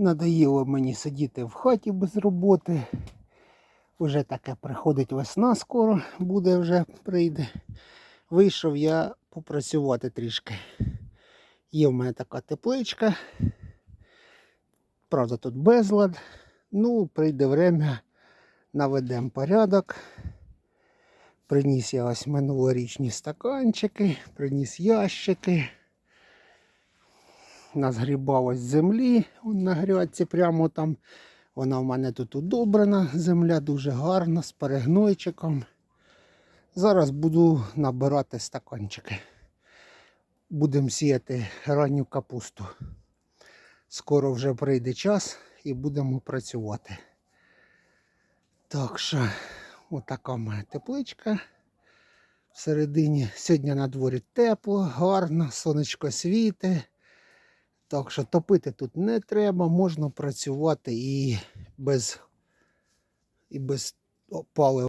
Надоїло мені сидіти в хаті без роботи. Уже таке приходить весна скоро, буде вже прийде. Вийшов я попрацювати трішки. Є в мене така тепличка. Правда, тут безлад. Ну, прийде время, наведемо порядок. Приніс я ось минулорічні стаканчики, приніс ящики. Назгрібалось землі на грядці прямо там. Вона в мене тут удобрена, земля дуже гарна, з перегнойчиком. Зараз буду набирати стаканчики. Будемо сіяти ранню капусту. Скоро вже прийде час і будемо працювати. Так що, отака мене тепличка. Всередині сьогодні на дворі тепло, гарно, сонечко світе. Так що топити тут не треба, можна працювати і без, і без палива.